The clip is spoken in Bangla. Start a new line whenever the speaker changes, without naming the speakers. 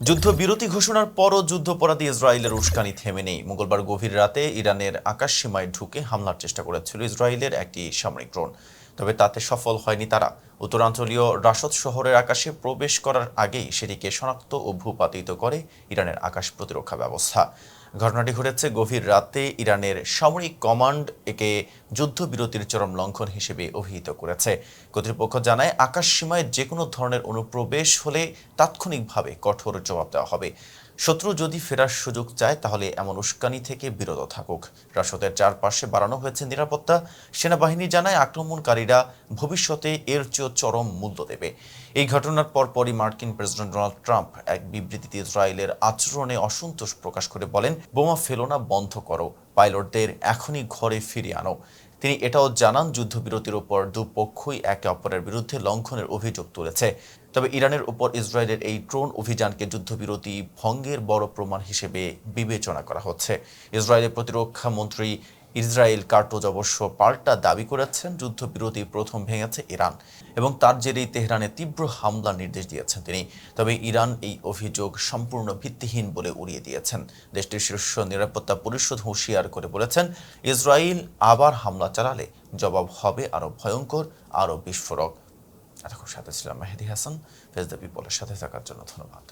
যুদ্ধবিরতি ঘোষণার পরও যুদ্ধপরাধী ইসরায়েলের উস্কানি থেমে নেই। মঙ্গলবার গভীর রাতে ইরানের আকাশ সীমায় ঢুকে হামলার চেষ্টা করেছিল ইসরায়েলের একটি সামরিক ড্রোন। তবে তাতে সফল হয়নি তারা। উত্তরাঞ্চলীয় রাশদ শহরের আকাশে প্রবেশ করার আগেই সেটিকে শনাক্ত ও ভূপাতিত করে ইরানের আকাশ প্রতিরক্ষা ব্যবস্থা। ঘটনাটি ঘটেছে গভীর রাতে ইরানের সামরিক কমান্ড একে যুদ্ধবিরতির চরম লঙ্ঘন হিসেবে অভিহিত করেছে। কর্তৃপক্ষ জানায় আকাশ সীমায় যে কোনো ধরনের অনুপ্রবেশ হলে তাৎক্ষণিকভাবে কঠোর জবাব দেওয়া হবে। শত্রু যদি ফেরার সুযোগ চায়, তাহলে এমন উস্কানি থেকে বিরত থাকুক। রাশদের চারপাশে বাড়ানো হয়েছে নিরাপত্তা। সেনাবাহিনী জানায় আক্রমণকারীরা ভবিষ্যতে এর চেয়েও চরম মূল্য দেবে। এই ঘটনার পরপরই মার্কিন প্রেসিডেন্ট ডোনাল্ড ট্রাম্প এক বিবৃতিতে ইসরায়েলের আচরণে অসন্তোষ প্রকাশ করে বলেন, বোমা ফেলোনা বন্ধ করো। পাইলটদের এখনই ঘরে ফিরিয়ে আনো। তিনি এটাও জানান, যুদ্ধবিরতির ওপর দুপক্ষই একে অপরের বিরুদ্ধে লঙ্ঘনের অভিযোগ তুলেছে। তবে ইরানের উপর ইসরায়েলের এই ড্রোন অভিযানকে যুদ্ধবিরতি ভঙ্গের বড় প্রমাণ হিসেবে বিবেচনা করা হচ্ছে। ইসরায়েলের প্রতিরক্ষা মন্ত্রী ইসরায়েল কার্টোজ অবশ্য পাল্টা দাবি করেছেন, যুদ্ধবিরতি প্রথম ভেঙেছে ইরান এবং তার জেরেই তেহরানে তীব্র হামলার নির্দেশ দিয়েছেন তিনি। তবে ইরান এই অভিযোগ সম্পূর্ণ ভিত্তিহীন বলে উড়িয়ে দিয়েছেন। দেশটির শীর্ষ নিরাপত্তা পরিষদ হুঁশিয়ার করে বলেছেন, ইসরায়েল আবার হামলা চালালে জবাব হবে আরও ভয়ঙ্কর, আরও বিস্ফোরক। এতক্ষণ সাথে ছিলাম মেহেদি হাসান ফেস দ্য পিপলের সাথে থাকার জন্য ধন্যবাদ।